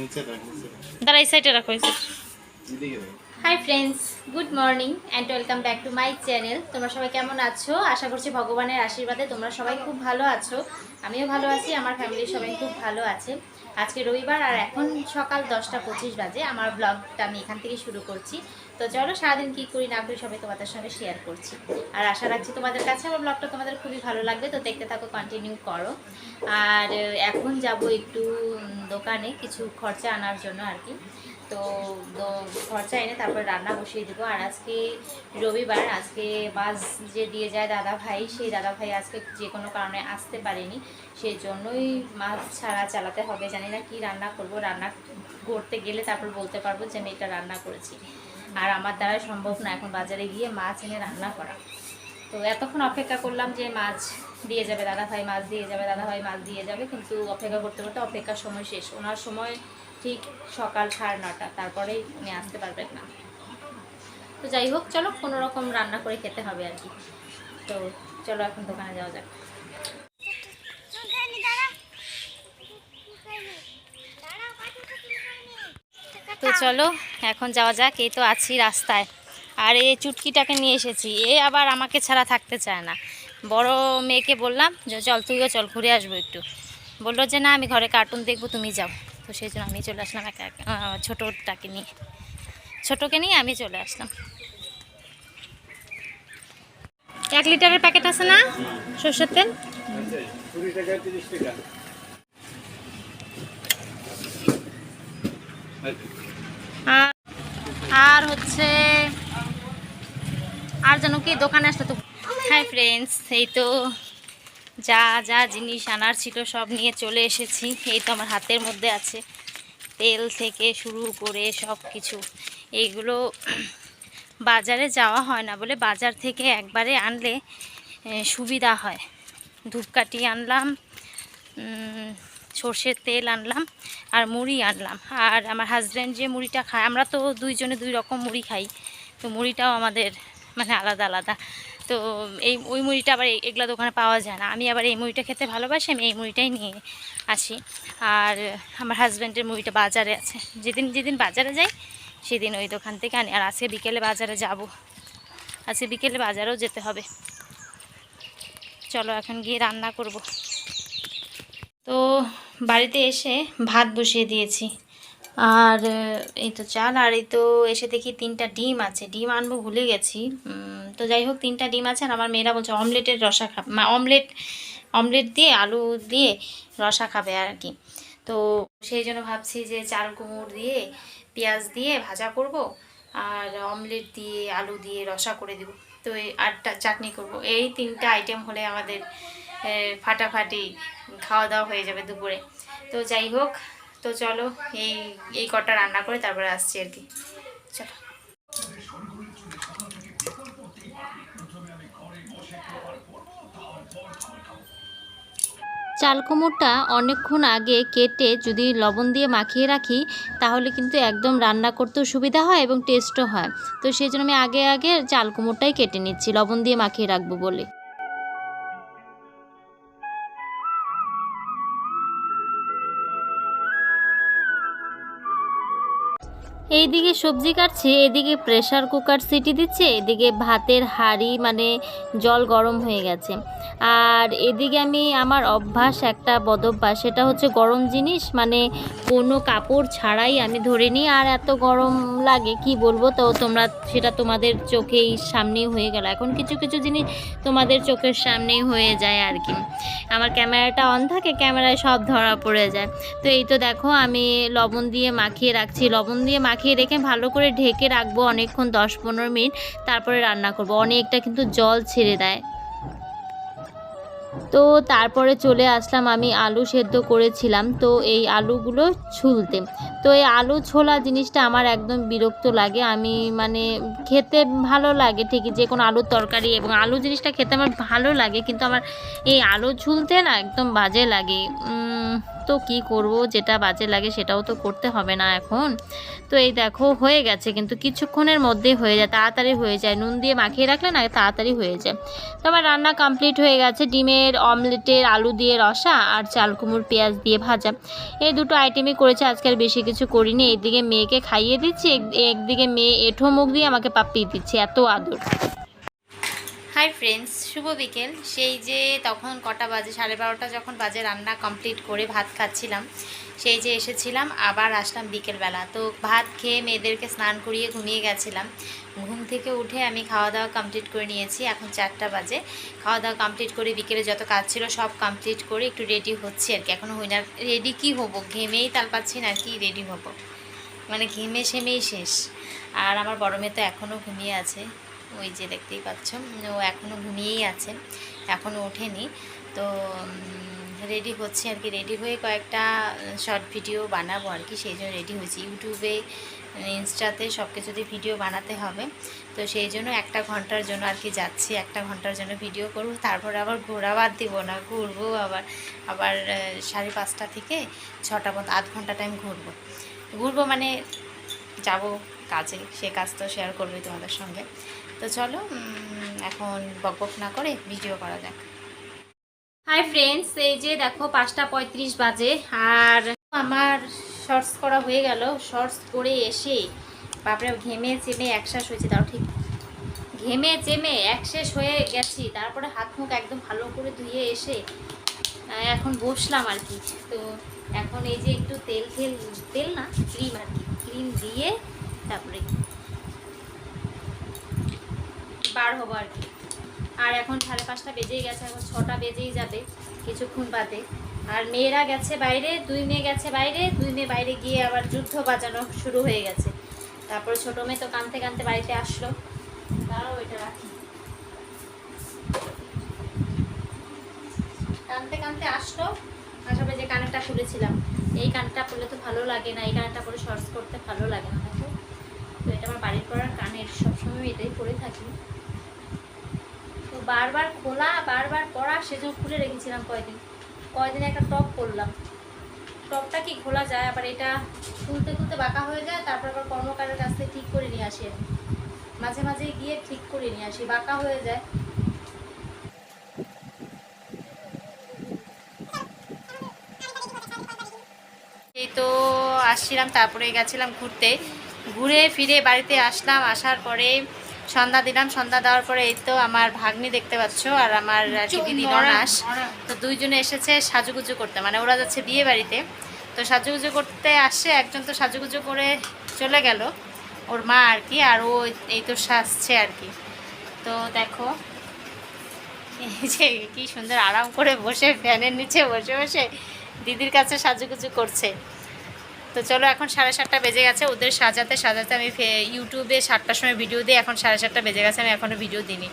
নিচে রাখ দাঁড়া এই সাইডে রাখো এই side hi friends good morning and welcome back to my channel তোমরা সবাই কেমন আছো? আশা করছি ভগবানের আশীর্বাদে তোমরা সবাই খুব ভালো আছো। আমিও ভালো আছি আমার ফ্যামিলির সবাই খুব ভালো আছে। আজকে রবিবার আর এখন সকাল দশটা পঁচিশ বাজে। আমার ব্লগটা আমি এখান থেকে শুরু করছি। তো চলো সারাদিন কী করি না করি সবাই তোমাদের সঙ্গে শেয়ার করছি। আর আশা রাখছি তোমাদের কাছে আমার ব্লগটা তোমাদের খুবই ভালো লাগবে। তো দেখতে থাকো কন্টিনিউ করো। আর এখন যাব একটু দোকানে কিছু খরচা আনার জন্য আর কি। তো খরচা এনে তারপর রান্না বসিয়ে দেবো। আর আজকে রবিবার, আজকে মাছ যে দিয়ে যায় দাদা ভাই, সেই দাদা ভাই আজকে যে কোনো কারণে আসতে পারেনি। সেই জন্যই মাছ ছাড়া চালাতে হবে। জানি না কি রান্না করব। রান্না করতে গেলে তারপর বলতে পারব যে আমি এটা রান্না করেছি। আর আমার দ্বারা সম্ভব না এখন বাজারে গিয়ে মাছ এনে রান্না করা। তো এতক্ষণ অপেক্ষা করলাম যে মাছ দিয়ে যাবে দাদা ভাই, মাছ দিয়ে যাবে, দাদা ভাই মাছ দিয়ে যাবে। কিন্তু অপেক্ষা করতে করতে অপেক্ষার সময় শেষ। ওনার সময় ঠিক সকাল সাড়ে নটা, তারপরেই উনি আসতে পারবেন না। তো যাই হোক, চলো কোনো রকম রান্না করে খেতে হবে আর কি। তো চলো এখন দোকানে যাওয়া যাক। তো চলো এখন যাওয়া যাক, এই তো আছি রাস্তায়। আর এই চুটকিটাকে নিয়ে এসেছি, এ আবার আমাকে ছাড়া থাকতে চায় না। বড় মেয়েকে বললাম যে, চল তুইও চল, ঘুরে আসব একটু। বলল যে, না, আমি ঘরে কার্টুন দেখব, তুমি যাও। তো সেই জন্য আমি চলে আসলাম একা ছোটোটাকে নিয়ে। ছোটোকে নিয়ে আমি চলে আসলাম। এক লিটারের প্যাকেট আছে না? সর্ষের তেল? আর হচ্ছে, আর যেন কি দোকানে আসলে তো হাই ফ্রেন্ডস এই তো যা যা জিনিস আনার ছিল সব নিয়ে চলে এসেছি। এই তো আমার হাতের মধ্যে আছে। তেল থেকে শুরু করে সব কিছু। এইগুলো বাজারে যাওয়া হয় না বলে বাজার থেকে একবারে আনলে সুবিধা হয়। ধূপকাঠি আনলাম সর্ষের তেল আনলাম আর মুড়ি আনলাম। আর আমার হাজব্যান্ড যে মুড়িটা খায়, আমরা তো দুইজনে দুই রকম মুড়ি খাই। তো মুড়িটাও আমাদের মানে আলাদা আলাদা। তো এই, ওই মুড়িটা আবার এগুলা দোকানে পাওয়া যায় না। আমি আবার এই মুড়িটা খেতে ভালোবাসি, আমি এই মুড়িটাই নিয়ে আসি। আর আমার হাজব্যান্ডের মুড়িটা বাজারে আছে। যেদিন যেদিন বাজারে যাই, সেদিন ওই দোকান থেকে আনি। আর আজকে বিকেলে বাজারে যাব। আজকে বিকেলে বাজারেও যেতে হবে। চলো এখন গিয়ে রান্না করব। তো বাড়িতে এসে ভাত বসিয়ে দিয়েছি। আর এই তো চাল আর এই তো এসে দেখি তিনটা ডিম আছে। ডিম আনব ভুলে গেছি। তো যাই হোক, তিনটা ডিম আছে আর আমার মেয়েরা বলছে অমলেটের রসা খাবে অমলেট অমলেট দিয়ে, আলু দিয়ে রসা খাবে আর কি। তো সেই জন্য ভাবছি যে চাল কুমড় দিয়ে, পেঁয়াজ দিয়ে ভাজা করব আর অমলেট দিয়ে, আলু দিয়ে রসা করে দেব। তো এই আটটা চাটনি করব। এই তিনটা আইটেম হলে আমাদের ফাটাফাটি খাওয়া দাওয়া হয়ে যাবে দুপুরে। তো যাই হোক তো চলো, এই এই কটা রান্না করে তারপরে আসছি আর কি। চলো। চাল কুমড়টা অনেকক্ষণ আগে কেটে যদি লবণ দিয়ে মাখিয়ে রাখি, তাহলে কিন্তু একদম রান্না করতেও সুবিধা হয় এবং টেস্টও হয়। তো সেই জন্য আমি আগে আগে চাল কুমড়টাই কেটে নিচ্ছি, লবণ দিয়ে মাখিয়ে রাখব বলে। এইদিকে সবজি কাটছে, এদিকে প্রেশার কুকার সিটি দিচ্ছে, এদিকে ভাতের হাঁড়ি মানে জল গরম হয়ে গেছে। আর এদিকে আমি আমার অভ্যাস, একটা বদভ্যাস, সেটা হচ্ছে গরম জিনিস মানে কোনো কাপড় ছাড়াই আমি ধরে নিই। আর এত গরম লাগে, কি বলব? তো তোমরা, সেটা তোমাদের চোখেই সামনেই হয়ে গেল। এখন কিছু কিছু জিনিস তোমাদের চোখের সামনেই হয়ে যায় আর কি। আমার ক্যামেরাটা অন থাকে, ক্যামেরায় সব ধরা পড়ে যায়। তো এই তো দেখো, আমি লবণ দিয়ে মাখিয়ে রাখছি। লবণ দিয়ে রেখে ভালো করে ঢেকে রাখব অনেকক্ষণ দশ পনেরো মিনিট, তারপরে রান্না করব। অনেকটা কিন্তু জল ছেড়ে দেয়। তো তারপরে চলে আসলাম আমি আলু সেদ্ধ করেছিলাম, তো এই আলুগুলো ছুলতে। তো এই আলু ছোলা জিনিসটা আমার একদম বিরক্ত লাগে, আমি মানে খেতে ভালো লাগে ঠিকই, যে কোনো আলুর তরকারি এবং আলু জিনিসটা খেতে আমার ভালো লাগে, কিন্তু আমার এই আলু ঝুলতে না একদম বাজে লাগে। তো কি করব, যেটা বাজে লাগে সেটাও তো করতে হবে না এখন। তো এই দেখো, হয়ে গেছে, কিন্তু কিছুক্ষণের মধ্যে হয়ে যায়, তাড়াতাড়ি হয়ে যায়। নুন দিয়ে মাখিয়ে রাখলে না তাড়াতাড়ি হয়ে যায়। তো আমার রান্না কমপ্লিট হয়ে গেছে ডিমের ডিমের অমলেটের আলু দিয়ে রসা আর চাল কুমড় পেঁয়াজ দিয়ে ভাজা। এই দুটো আইটেমই করেছে আজকাল বেশি কিছু করিনি। এইদিকে মেয়েকে খাইয়ে দিচ্ছি, এক- একদিকে মেয়ে এঠো মুখ দিয়ে আমাকে পাপিয়ে দিচ্ছে, এত আদর। হাই ফ্রেন্ডস শুভ বিকেল। সেই যে তখন কটা বাজে, সাড়ে বারোটা যখন বাজে, রান্না কমপ্লিট করে ভাত খাচ্ছিলাম। সেই যে এসেছিলাম, আবার আসলাম বিকেলবেলা। তো ভাত খেয়ে মেয়েদেরকে স্নান করিয়ে ঘুমিয়ে গেছিলাম। ঘুম থেকে উঠে আমি খাওয়া দাওয়া কমপ্লিট করে নিয়েছি। এখন চারটা বাজে। খাওয়া দাওয়া কমপ্লিট করে বিকেলে যত কাজ ছিল সব কমপ্লিট করে একটু রেডি হচ্ছি আর কি। এখনও হই না। রেডি কী হব? ঘেমেই তাল পাচ্ছি না কি রেডি হব। মানে ঘেমে সেমেই শেষ। আর আমার বড় মেয়ে তো এখনও ঘুমিয়ে আছে। ওই যে দেখতেই পাচ্ছ, ও এখনও ঘুমিয়েই আছে এখনও ওঠেনি। তো রেডি হচ্ছে আর কি রেডি হয়ে কয়েকটা শর্ট ভিডিও বানাবো আর কি, সেই জন্য রেডি হয়েছি। ইউটিউবে ইনস্টাতে সব কিছুতে ভিডিও বানাতে হবে। তো সেই জন্য একটা ঘণ্টার জন্য আর কি যাচ্ছি, একটা ঘণ্টার জন্য ভিডিও করব। তারপর আবার ঘোরা বাদ দিব না, ঘুরবো আবার আবার সাড়ে পাঁচটা থেকে ছটা পর্যন্ত আধ ঘণ্টা টাইম ঘুরবো। ঘুরবো মানে যাব কাজে, সে কাজ তো শেয়ার করবে তোমাদের সঙ্গে। তো চলো এখন বকবক না করে ভিডিও করা যাক। হাই ফ্রেন্ডস এই যে দেখো পাঁচটা পঁয়ত্রিশ বাজে, আর আমার শর্টস করা হয়ে গেল। শর্টস করে এসে, বাপরে, ঘেমে চেমে একশ্বাস হয়েছে, তাও ঠিক। ঘেমে চেমে একশেষ হয়ে গেছি, তারপরে হাত মুখ একদম ভালো করে ধুয়ে এসে এখন বসলাম আর কি। তো এখন এই যে একটু তেল তেল তেল না, ক্রিম আর কি, ক্রিম দিয়ে তারপরে বার হব আর কি। আর এখন সাড়ে পাঁচটা বেজেই গেছে, এখন ছটা বেজেই যাবে কিছুক্ষণ বাদে। আর মেয়েরা গেছে বাইরে, দুই মেয়ে গেছে বাইরে, দুই মেয়ে বাইরে গিয়ে আবার যুদ্ধ বাজানো শুরু হয়ে গেছে। তারপরে ছোটো মেয়ে তো কানতে কানতে বাড়িতে আসলো। তারাও এটা রাখি। কানতে কানতে আসলো আসামে যে কানেরটা খুলেছিলাম, এই কানটা পরলে তো ভালো লাগে না, এই কানেরটা পরে শর্টস করতে ভালো লাগে না তো এটা আমার বাড়ির পড়ার কানের, সবসময় এটাই পরে থাকি। বারবার খোলা, বারবার পরা সেজন্য খুলে রেখেছিলাম কয়দিন। কয়দিন একটা টপ করলাম। টপটা কি খোলা যায়, আবার এটা খুলতে খুলতে বাঁকা হয়ে যায়, তারপর আবার কর্মকারের কাছ থেকে ঠিক করে নিয়ে আসি মাঝে মাঝে গিয়ে ঠিক করে নিয়ে আসি, বাঁকা হয়ে যায়। এই তো আসছিলাম, তারপরে গেছিলাম ঘুরতে। ঘুরে ফিরে বাড়িতে আসলাম, আসার পরে সন্ধ্যা দিলাম। সন্ধ্যা দেওয়ার পরে এই তো আমার ভাগ্নি দেখতে পাচ্ছ আর আমার দিদি ননাস। তো দুইজনে এসেছে সাজুগুজু করতে। মানে ওরা যাচ্ছে বিয়ে বাড়িতে। তো সাজুগুজু করতে আসে একজন তো সাজুগুজু করে চলে গেল ওর মা আর কি আর ও এই তো সাজছে আর কি। তো দেখো এই যে কি সুন্দর আরাম করে বসে ফ্যানের নিচে বসে বসে দিদির কাছে সাজুগুজু করছে। তো চলো এখন সাড়ে সাতটা বেজে গেছে, ওদের সাজাতে সাজাতে আমি ইউটিউবে সাতটার সময় ভিডিও দিই, এখন সাড়ে সাতটা বেজে গেছে, আমি এখনও ভিডিও দিইনি।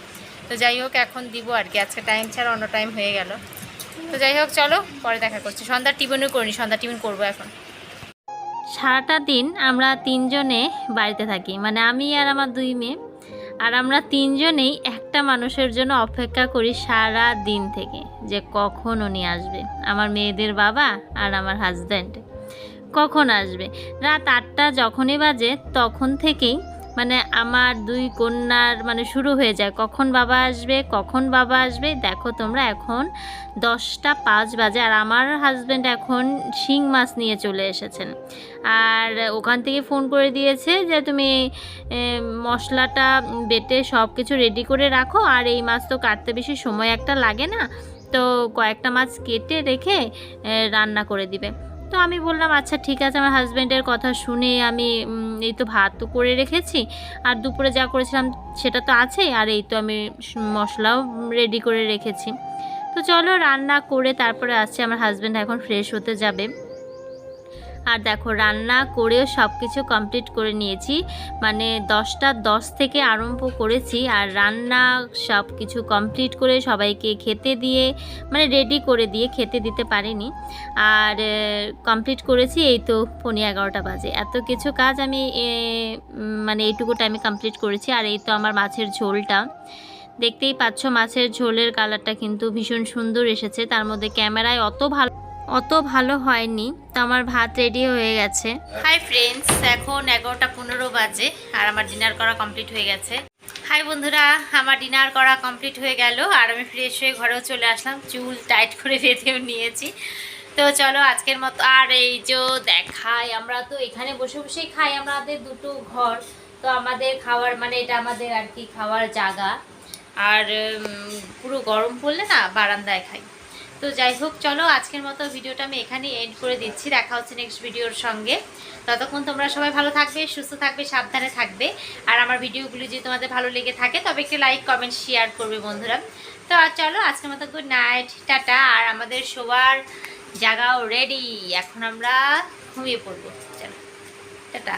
তো যাই হোক, এখন দিব আর কি, আজকে টাইম ছাড়া অন্য টাইম হয়ে গেল। তো যাই হোক, চলো পরে দেখা করছি। সন্ধ্যার টিফিনও করিনি, সন্ধ্যা টিফিন করব এখন। সারাটা দিন আমরা তিনজনে বাড়িতে থাকি মানে আমি আর আমার দুই মেয়ে। আর আমরা তিনজনেই একটা মানুষের জন্য অপেক্ষা করি সারা দিন থেকে, যে কখন উনি আসবে। আমার মেয়েদের বাবা আর আমার হাজব্যান্ড কখন আসবে? রাত আটটা যখনই বাজে তখন থেকেই মানে আমার দুই কন্যার মানে শুরু হয়ে যায়। কখন বাবা আসবে, কখন বাবা আসবে? দেখো তোমরা এখন দশটা পাঁচ বাজে আর আমার হাজব্যান্ড এখন শিং মাছ নিয়ে চলে এসেছেন। আর ওখান থেকে ফোন করে দিয়েছে যে তুমি মশলাটা বেটে সব কিছু রেডি করে রাখো আর এই মাছ তো কাটতে বেশি সময় একটা লাগে না। তো কয়েকটা মাছ কেটে রেখে রান্না করে দিবে। তো আমি বললাম আচ্ছা ঠিক আছে, আমার হাজব্যান্ডের কথা শুনে আমি এই তো ভাত তো করে রেখেছি। আর দুপুরে যা করেছিলাম সেটা তো আছেই আর এই তো আমি মশলাও রেডি করে রেখেছি। তো চলো রান্না করে তারপরে আসছে, আমার হাজব্যান্ড এখন ফ্রেশ হতে যাবে। আর দেখো, রান্না করেও সব কিছু কমপ্লিট করে নিয়েছি। মানে দশটা দশ থেকে আরম্ভ করেছি আর রান্না সব কিছু কমপ্লিট করে সবাইকে খেতে দিয়ে মানে রেডি করে দিয়ে খেতে দিতে পারিনি। আর কমপ্লিট করেছি এই তো পনেরো এগারোটা বাজে। এত কিছু কাজ আমি মানে এইটুকু টাইমে কমপ্লিট করেছি। আর এই তো আমার মাছের ঝোলটা। দেখতেই পাচ্ছ মাছের ঝোলের কালারটা কিন্তু ভীষণ সুন্দর এসেছে। তার মধ্যে ক্যামেরায় অত ভালো অত ভালো হয়নি। তো আমার ভাত রেডি হয়ে গেছে। হাই ফ্রেন্ডস এখন এগারোটা পনেরো বাজে আর আমার ডিনার করা কমপ্লিট হয়ে গেছে। হাই বন্ধুরা, আমার ডিনার করা কমপ্লিট হয়ে গেল আর আমি ফ্রেশ হয়ে ঘরেও চলে আসলাম। চুল টাইট করে বেঁধেও নিয়েছি। তো চলো আজকের মতো আর এই যে দেখাই, আমরা তো এখানে বসে বসেই খাই আমাদের দুটো ঘর। তো আমাদের খাওয়ার মানে এটা আমাদের আর কি খাওয়ার জায়গা আর পুরো গরম পড়লে না বারান্দায় খাই। তো যাই হোক, চলো আজকের মতো ভিডিওটা আমি এখানেই এন্ড করে দিচ্ছি। দেখা হচ্ছে নেক্সট ভিডিওর সঙ্গে। ততক্ষণ তোমরা সবাই ভালো থাকবে, সুস্থ থাকবে, সাবধানে থাকবে। আর আমার ভিডিওগুলি যদি তোমাদের ভালো লেগে থাকে, তবে একটু লাইক কমেন্ট শেয়ার করবে বন্ধুরা। তো আর চলো, আজকের মতো গুড নাইট টাটা। আর আমাদের সবার জায়গাও রেডি এখন আমরা ঘুমিয়ে পড়ব। চলো, টাটা।